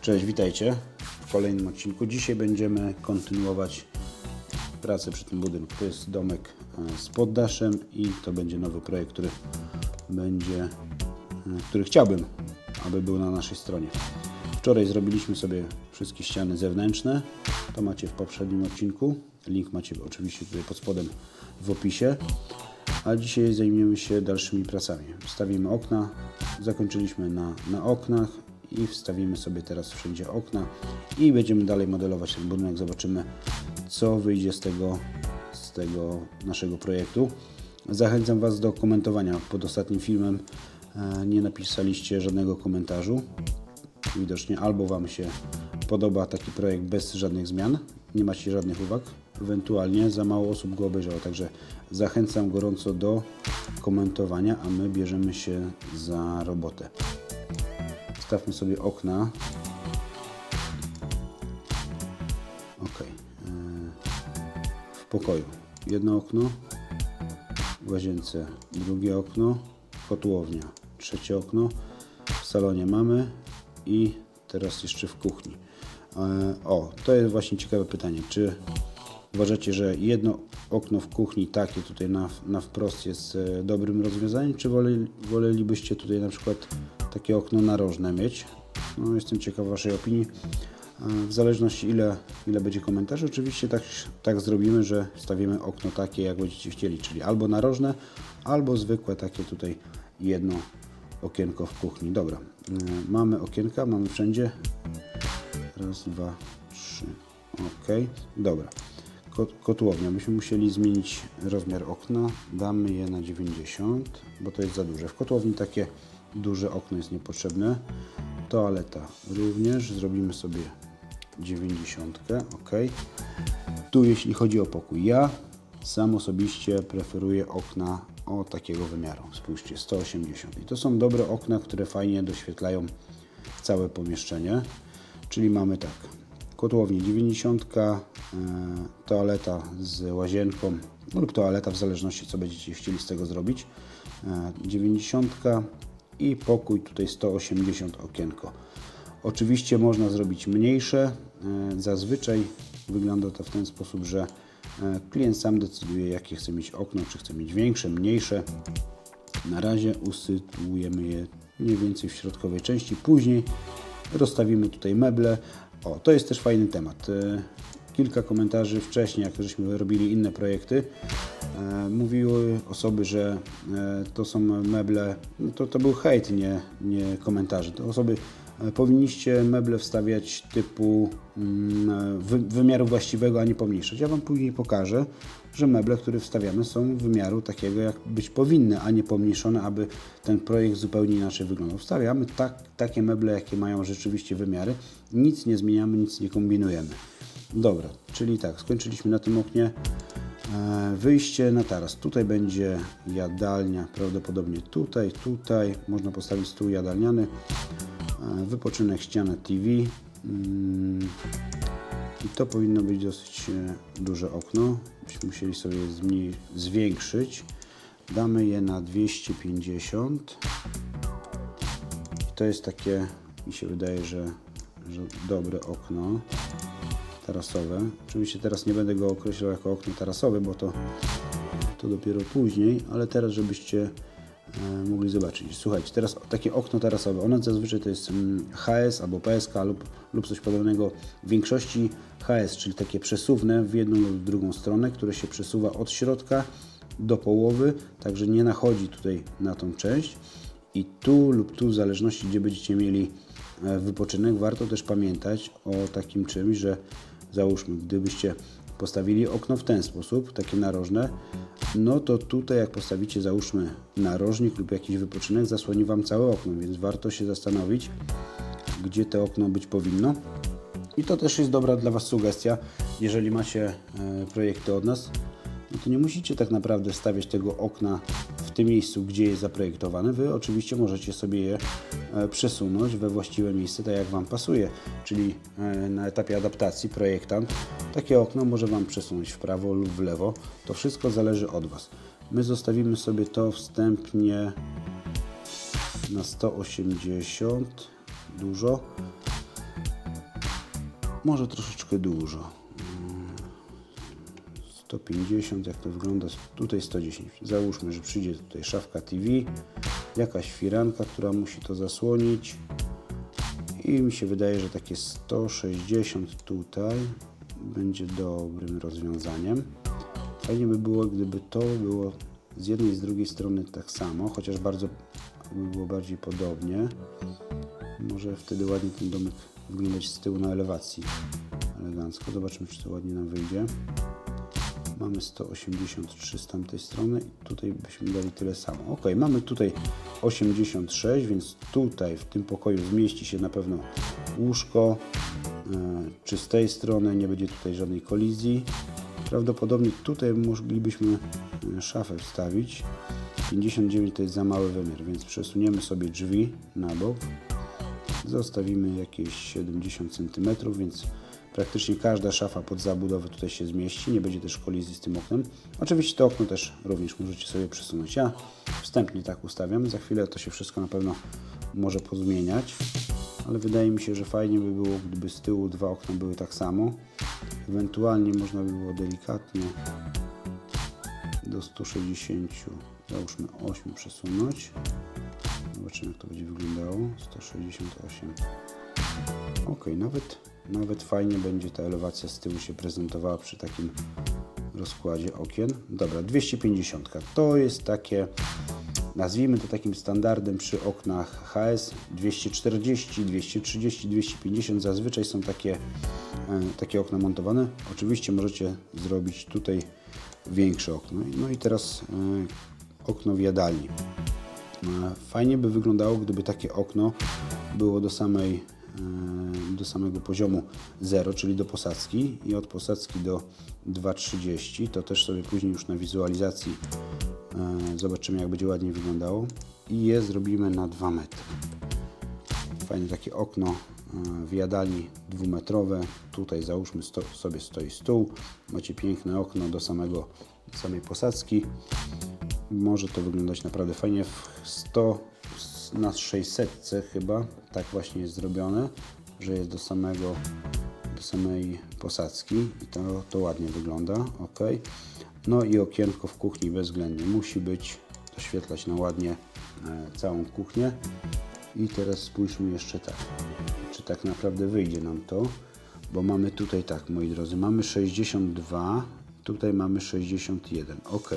Cześć, witajcie w kolejnym odcinku. Dzisiaj będziemy kontynuować pracę przy tym budynku. To jest domek e, z poddaszem i to będzie nowy projekt, który będzie, e, który chciałbym, aby był na naszej stronie. Wczoraj zrobiliśmy sobie wszystkie ściany zewnętrzne. To macie w poprzednim odcinku. Link macie oczywiście tutaj pod spodem w opisie. A dzisiaj zajmiemy się dalszymi pracami. Wstawimy okna. Zakończyliśmy na, na oknach i wstawimy sobie teraz wszędzie okna i będziemy dalej modelować ten budynek. Zobaczymy, co wyjdzie z tego, z tego naszego projektu. Zachęcam Was do komentowania. Pod ostatnim filmem e, nie napisaliście żadnego komentarzu. Widocznie albo Wam się podoba taki projekt bez żadnych zmian, nie macie żadnych uwag, ewentualnie za mało osób go obejrzało. Także zachęcam gorąco do komentowania, a my bierzemy się za robotę. Stawmy sobie okna. Ok. W pokoju jedno okno, w łazience drugie okno, kotłownia trzecie okno, w salonie mamy i teraz jeszcze w kuchni. E, O, to jest właśnie ciekawe pytanie. Czy uważacie, że jedno okno w kuchni, takie tutaj na, na wprost jest e, dobrym rozwiązaniem, czy woleli, wolelibyście tutaj na przykład takie okno narożne mieć? No, jestem ciekaw Waszej opinii. W zależności ile, ile będzie komentarzy, oczywiście tak, tak zrobimy, że stawimy okno takie, jak będziecie chcieli, czyli albo narożne, albo zwykłe takie tutaj jedno okienko w kuchni. Dobra, e, mamy okienka, mamy wszędzie. Raz, dwa, trzy. Ok, dobra. Kot- Kotłownia. Byśmy musieli zmienić rozmiar okna. Damy je na 90, bo to jest za duże. W kotłowni takie duże okno jest niepotrzebne. Toaleta również. Zrobimy sobie 90. Ok. Tu jeśli chodzi o pokój. Ja sam osobiście preferuję okna o takiego wymiaru. Spójrzcie, 180. I to są dobre okna, które fajnie doświetlają całe pomieszczenie. Czyli mamy tak, kotłownię 90, e, toaleta z łazienką lub toaleta w zależności co będziecie chcieli z tego zrobić. E, 90 i pokój tutaj 180 okienko. Oczywiście można zrobić mniejsze. E, Zazwyczaj wygląda to w ten sposób, że e, klient sam decyduje jakie chce mieć okno, czy chce mieć większe, mniejsze. Na razie usytuujemy je mniej więcej w środkowej części. Później rozstawimy tutaj meble. O, to jest też fajny temat. E, Kilka komentarzy wcześniej, jak żeśmy robili inne projekty, mówiły osoby, że e, to są meble, no to, to był hejt, nie, nie komentarze. To osoby e, powinniście meble wstawiać typu mm, wy, wymiaru właściwego, a nie pomniejszać. Ja Wam później pokażę, że meble, które wstawiamy są wymiaru takiego, jak być powinny, a nie pomniejszone, aby ten projekt zupełnie inaczej wyglądał. Wstawiamy tak, takie meble, jakie mają rzeczywiście wymiary. Nic nie zmieniamy, nic nie kombinujemy. Dobra, czyli tak, skończyliśmy na tym oknie. E, Wyjście na taras. Tutaj będzie jadalnia, prawdopodobnie tutaj, tutaj. Można postawić stół jadalniany. E, Wypoczynek, ściana TV. Mm, I to powinno być dosyć e, duże okno. Byśmy musieli sobie zwiększyć. Damy je na 250. I to jest takie, mi się wydaje, że, że dobre okno tarasowe. Oczywiście teraz nie będę go określał jako okno tarasowe, bo to, to dopiero później, ale teraz żebyście e, mogli zobaczyć. Słuchajcie, teraz takie okno tarasowe, ono zazwyczaj to jest mm, HS albo PSK lub, lub coś podobnego. W większości HS, czyli takie przesuwne w jedną lub drugą stronę, które się przesuwa od środka do połowy, także nie nachodzi tutaj na tą część. I tu lub tu, w zależności gdzie będziecie mieli wypoczynek, warto też pamiętać o takim czymś, że załóżmy, gdybyście postawili okno w ten sposób, takie narożne, no to tutaj jak postawicie załóżmy narożnik lub jakiś wypoczynek, zasłoni Wam całe okno, więc warto się zastanowić, gdzie to okno być powinno. I to też jest dobra dla Was sugestia, jeżeli macie e, projekty od nas, no to nie musicie tak naprawdę stawiać tego okna w tym miejscu, gdzie jest zaprojektowane. Wy oczywiście możecie sobie je e, przesunąć we właściwe miejsce, tak jak Wam pasuje. Czyli e, na etapie adaptacji projektant takie okno może Wam przesunąć w prawo lub w lewo. To wszystko zależy od Was. My zostawimy sobie to wstępnie na 180, dużo. Może troszeczkę dużo. Mm, 150, jak to wygląda? Tutaj 110. Załóżmy, że przyjdzie tutaj szafka TV, jakaś firanka, która musi to zasłonić. I mi się wydaje, że takie 160 tutaj będzie dobrym rozwiązaniem. Fajnie by było, gdyby to było z jednej i z drugiej strony tak samo, chociaż bardzo by było bardziej podobnie. Może wtedy ładnie ten domek wyglądać z tyłu na elewacji. Elegancko. Zobaczmy, czy to ładnie nam wyjdzie. Mamy 183 z tamtej strony i tutaj byśmy dali tyle samo. Ok, mamy tutaj 86, więc tutaj w tym pokoju zmieści się na pewno łóżko. E, Czy z tej strony nie będzie tutaj żadnej kolizji. Prawdopodobnie tutaj moglibyśmy e, szafę wstawić. 59 to jest za mały wymiar, więc przesuniemy sobie drzwi na bok. Zostawimy jakieś 70 cm, więc praktycznie każda szafa pod zabudowę tutaj się zmieści. Nie będzie też kolizji z tym oknem. Oczywiście to okno też również możecie sobie przesunąć. Ja wstępnie tak ustawiam. Za chwilę to się wszystko na pewno może pozmieniać. Ale wydaje mi się, że fajnie by było, gdyby z tyłu dwa okna były tak samo. Ewentualnie można by było delikatnie do 160, załóżmy 8 przesunąć. Zobaczymy jak to będzie wyglądało. 168. Ok, nawet, nawet fajnie będzie ta elewacja z tyłu się prezentowała przy takim rozkładzie okien. Dobra, 250. To jest takie, nazwijmy to takim standardem przy oknach HS. 240, 230, 250 zazwyczaj są takie, e, takie okna montowane. Oczywiście możecie zrobić tutaj większe okno. No i teraz e, okno w jadalni. E, Fajnie by wyglądało, gdyby takie okno było do samej, do samego poziomu 0, czyli do posadzki i od posadzki do 2,30. To też sobie później już na wizualizacji e, zobaczymy, jak będzie ładnie wyglądało. I je zrobimy na 2 metry. Fajne takie okno e, w jadalni dwumetrowe. Tutaj załóżmy sto, sobie stoi stół. Macie piękne okno do samego samej posadzki. Może to wyglądać naprawdę fajnie. W 100 na 600 chyba tak właśnie jest zrobione, że jest do samego do samej posadzki i to, to ładnie wygląda. ok. No i okienko w kuchni bezwzględnie musi być, doświetlać na ładnie e, całą kuchnię. I teraz spójrzmy jeszcze tak, czy tak naprawdę wyjdzie nam to, bo mamy tutaj tak, moi drodzy, mamy 62, tutaj mamy 61, ok.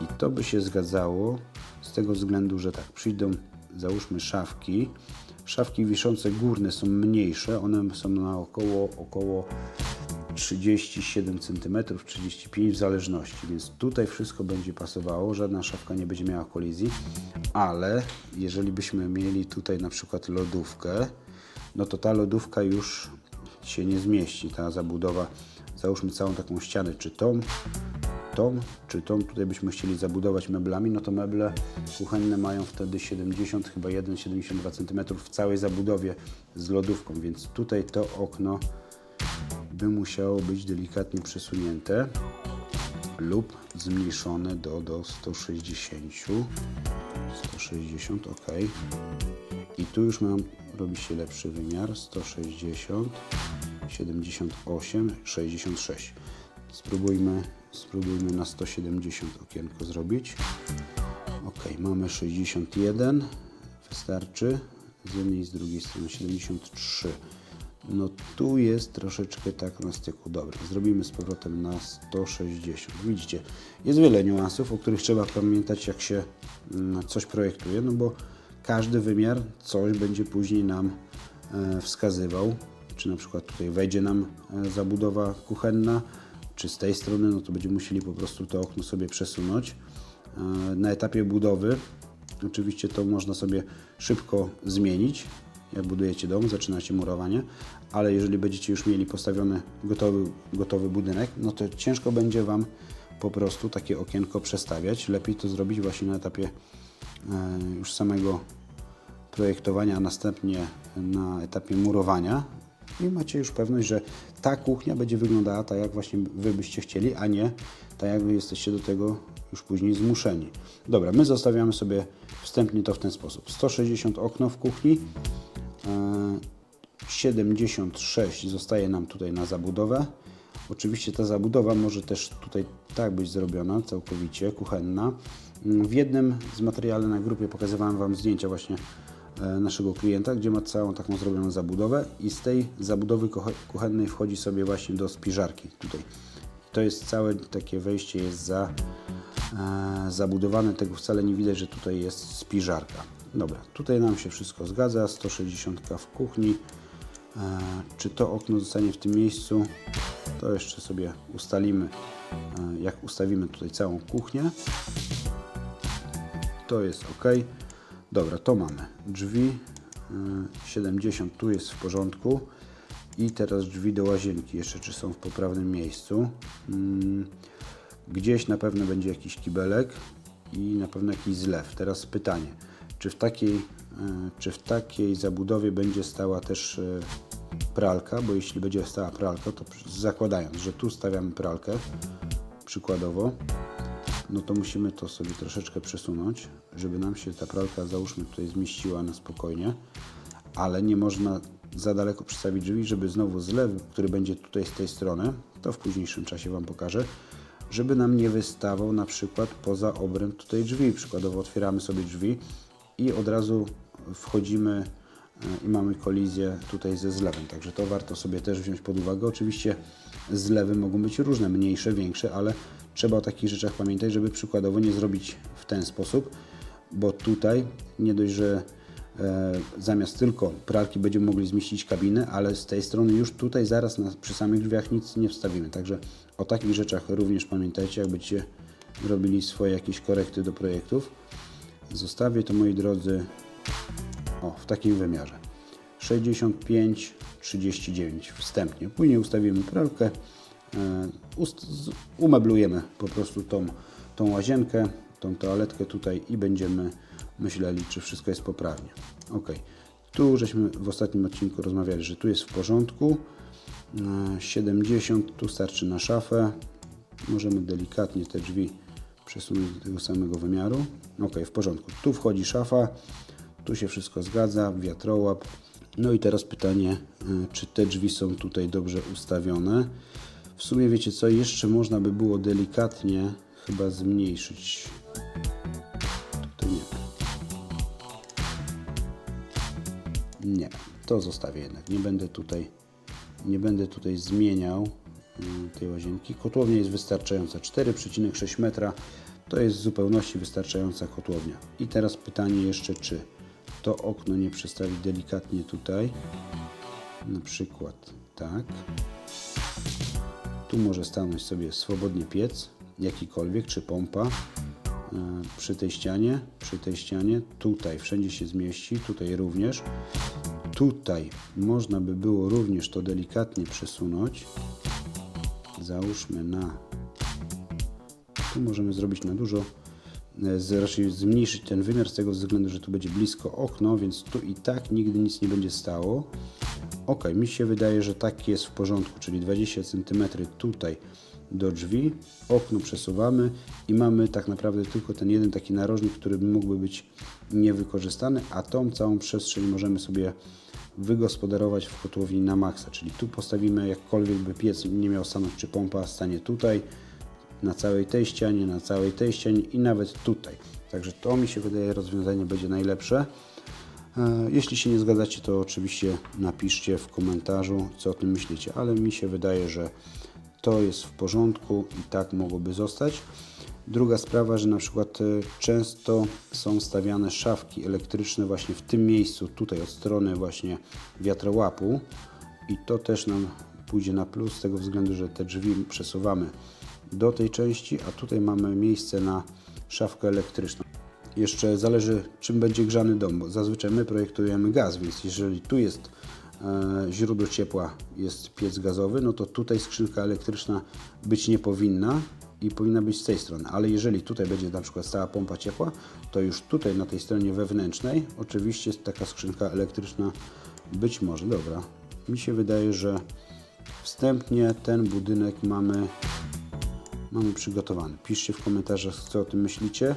I to by się zgadzało z tego względu, że tak, przyjdą, załóżmy szafki, szafki wiszące górne są mniejsze, one są na około, około 37 cm, 35 w zależności, więc tutaj wszystko będzie pasowało, żadna szafka nie będzie miała kolizji, ale jeżeli byśmy mieli tutaj na przykład lodówkę, no to ta lodówka już się nie zmieści, ta zabudowa, załóżmy całą taką ścianę, czy tą, tą, czy tą tutaj byśmy chcieli zabudować meblami, no to meble kuchenne mają wtedy 70, chyba 1,72 cm w całej zabudowie z lodówką, więc tutaj to okno by musiało być delikatnie przesunięte lub zmniejszone do, do 160. 160, ok. I tu już mam, robi się lepszy wymiar. 160, 78, 66. Spróbujmy, spróbujmy na 170 okienko zrobić. Ok, mamy 61. Wystarczy. Z jednej i z drugiej strony 73. No tu jest troszeczkę tak na styku. Dobra, zrobimy z powrotem na 160. Widzicie, jest wiele niuansów, o których trzeba pamiętać, jak się mm, coś projektuje, no bo każdy wymiar coś będzie później nam e, wskazywał. Czy na przykład tutaj wejdzie nam e, zabudowa kuchenna, czy z tej strony, no to będziemy musieli po prostu to okno sobie przesunąć. E, Na etapie budowy oczywiście to można sobie szybko zmienić, jak budujecie dom, zaczynacie murowanie, ale jeżeli będziecie już mieli postawiony gotowy, gotowy budynek, no to ciężko będzie Wam po prostu takie okienko przestawiać. Lepiej to zrobić właśnie na etapie e, już samego projektowania, a następnie na etapie murowania i macie już pewność, że ta kuchnia będzie wyglądała tak, jak właśnie Wy byście chcieli, a nie tak, jak Wy jesteście do tego już później zmuszeni. Dobra, my zostawiamy sobie wstępnie to w ten sposób. 160 okno w kuchni, e, 76 zostaje nam tutaj na zabudowę. Oczywiście ta zabudowa może też tutaj tak być zrobiona, całkowicie kuchenna. Mm, W jednym z materiałów na grupie pokazywałem Wam zdjęcia właśnie e, naszego klienta, gdzie ma całą taką zrobioną zabudowę i z tej zabudowy kuche- kuchennej wchodzi sobie właśnie do spiżarki tutaj. To jest całe takie wejście jest za, e, zabudowane, tego wcale nie widać, że tutaj jest spiżarka. Dobra, tutaj nam się wszystko zgadza, 160 w kuchni. E, czy to okno zostanie w tym miejscu? To jeszcze sobie ustalimy, e, jak ustawimy tutaj całą kuchnię. To jest ok. Dobra, to mamy. Drzwi y, 70 tu jest w porządku. I teraz drzwi do łazienki jeszcze, czy są w poprawnym miejscu. Mm, Gdzieś na pewno będzie jakiś kibelek i na pewno jakiś zlew. Teraz pytanie, czy w takiej, y, czy w takiej zabudowie będzie stała też y, pralka? Bo jeśli będzie stała pralka, to zakładając, że tu stawiamy pralkę, przykładowo, no to musimy to sobie troszeczkę przesunąć, żeby nam się ta pralka, załóżmy, tutaj zmieściła na spokojnie, ale nie można za daleko przystawić drzwi, żeby znowu zlew, który będzie tutaj z tej strony, to w późniejszym czasie Wam pokażę, żeby nam nie wystawał na przykład poza obręb tutaj drzwi. Przykładowo otwieramy sobie drzwi i od razu wchodzimy e, i mamy kolizję tutaj ze zlewem. Także to warto sobie też wziąć pod uwagę. Oczywiście zlewy mogą być różne, mniejsze, większe, ale trzeba o takich rzeczach pamiętać, żeby przykładowo nie zrobić w ten sposób, bo tutaj nie dość, że e, zamiast tylko pralki będziemy mogli zmieścić kabinę, ale z tej strony już tutaj zaraz na, przy samych drzwiach nic nie wstawimy. Także o takich rzeczach również pamiętajcie, jak będziecie robili swoje jakieś korekty do projektów. Zostawię to moi drodzy o, w takim wymiarze. 65, 39 wstępnie. Później ustawimy pralkę, umeblujemy po prostu tą, tą łazienkę, tą toaletkę tutaj i będziemy myśleli, czy wszystko jest poprawnie. Ok. Tu żeśmy w ostatnim odcinku rozmawiali, że tu jest w porządku. E, 70, tu starczy na szafę. Możemy delikatnie te drzwi przesunąć do tego samego wymiaru. Ok, w porządku. Tu wchodzi szafa, tu się wszystko zgadza, wiatrołap. No i teraz pytanie, y, czy te drzwi są tutaj dobrze ustawione. W sumie wiecie co, jeszcze można by było delikatnie chyba zmniejszyć. Tutaj nie. Nie, to zostawię jednak. Nie będę tutaj, nie będę tutaj zmieniał y, tej łazienki. Kotłownia jest wystarczająca. 4,6 metra to jest w zupełności wystarczająca kotłownia. I teraz pytanie jeszcze, czy to okno nie przestawić delikatnie tutaj. Na przykład tak. Tu może stanąć sobie swobodnie piec, jakikolwiek, czy pompa e, przy tej ścianie, przy tej ścianie, tutaj wszędzie się zmieści, tutaj również. Tutaj można by było również to delikatnie przesunąć. Załóżmy na. Tu możemy zrobić na dużo, z- raczej zmniejszyć ten wymiar z tego względu, że tu będzie blisko okno, więc tu i tak nigdy nic nie będzie stało. Ok, mi się wydaje, że tak jest w porządku, czyli 20 cm tutaj do drzwi, okno przesuwamy i mamy tak naprawdę tylko ten jeden taki narożnik, który mógłby być niewykorzystany, a tą całą przestrzeń możemy sobie wygospodarować w kotłowni na maksa, czyli tu postawimy jakkolwiek by piec nie miał stanąć, czy pompa stanie tutaj, na całej tej ścianie, na całej tej ścianie i nawet tutaj. Także to mi się wydaje rozwiązanie będzie najlepsze. E, Jeśli się nie zgadzacie, to oczywiście napiszcie w komentarzu, co o tym myślicie, ale mi się wydaje, że to jest w porządku i tak mogłoby zostać. Druga sprawa, że na przykład e, często są stawiane szafki elektryczne właśnie w tym miejscu, tutaj od strony właśnie wiatrołapu i to też nam pójdzie na plus z tego względu, że te drzwi przesuwamy do tej części, a tutaj mamy miejsce na szafkę elektryczną. Jeszcze zależy, czym będzie grzany dom, bo zazwyczaj my projektujemy gaz, więc jeżeli tu jest e, źródło ciepła, jest piec gazowy, no to tutaj skrzynka elektryczna być nie powinna i powinna być z tej strony. Ale jeżeli tutaj będzie na przykład stała pompa ciepła, to już tutaj na tej stronie wewnętrznej oczywiście taka skrzynka elektryczna być może. Dobra, mi się wydaje, że wstępnie ten budynek mamy mamy przygotowany. Piszcie w komentarzach, co o tym myślicie.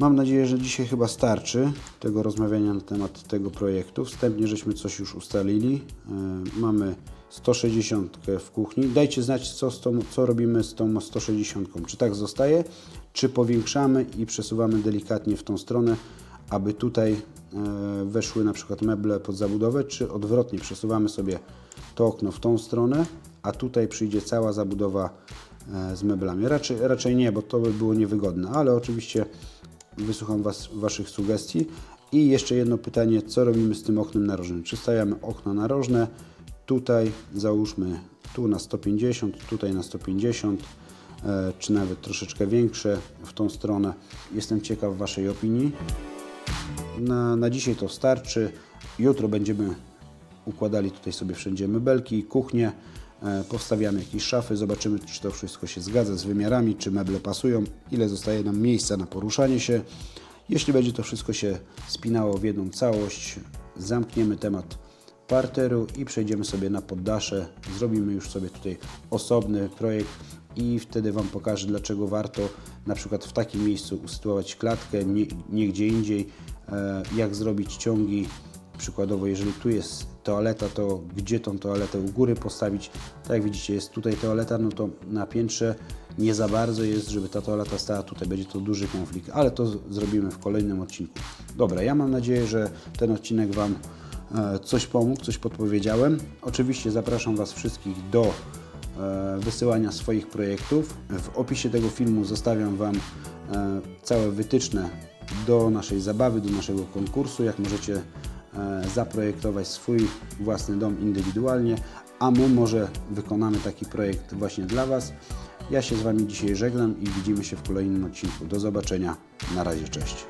Mam nadzieję, że dzisiaj chyba starczy tego rozmawiania na temat tego projektu. Wstępnie żeśmy coś już ustalili. E, Mamy 160 w kuchni. Dajcie znać, co, z tą, co robimy z tą 160. Czy tak zostaje, czy powiększamy i przesuwamy delikatnie w tą stronę, aby tutaj e, weszły na przykład meble pod zabudowę, czy odwrotnie przesuwamy sobie to okno w tą stronę, a tutaj przyjdzie cała zabudowa z meblami. Raczej, raczej nie, bo to by było niewygodne, ale oczywiście wysłucham was, Waszych sugestii. I jeszcze jedno pytanie, co robimy z tym oknem narożnym? Czy stawiamy okno narożne? Tutaj załóżmy tu na 150, tutaj na 150, e, czy nawet troszeczkę większe w tą stronę. Jestem ciekaw Waszej opinii. Na, na dzisiaj to starczy. Jutro będziemy układali tutaj sobie wszędzie mebelki, kuchnię, e, powstawiamy jakieś szafy, zobaczymy, czy to wszystko się zgadza z wymiarami, czy meble pasują, ile zostaje nam miejsca na poruszanie się. Jeśli będzie to wszystko się spinało w jedną całość, zamkniemy temat parteru i przejdziemy sobie na poddasze. Zrobimy już sobie tutaj osobny projekt i wtedy Wam pokażę, dlaczego warto na przykład w takim miejscu usytuować klatkę, nie, nie gdzie indziej, e, jak zrobić ciągi. Przykładowo, jeżeli tu jest toaleta, to gdzie tą toaletę u góry postawić? Tak jak widzicie, jest tutaj toaleta, no to na piętrze nie za bardzo jest, żeby ta toaleta stała tutaj. Będzie to duży konflikt, ale to zrobimy w kolejnym odcinku. Dobra, ja mam nadzieję, że ten odcinek Wam e, coś pomógł, coś podpowiedziałem. Oczywiście zapraszam Was wszystkich do e, wysyłania swoich projektów. W opisie tego filmu zostawiam Wam e, całe wytyczne do naszej zabawy, do naszego konkursu, jak możecie zaprojektować swój własny dom indywidualnie, a my może wykonamy taki projekt właśnie dla Was. Ja się z Wami dzisiaj żegnam i widzimy się w kolejnym odcinku. Do zobaczenia. Na razie, cześć.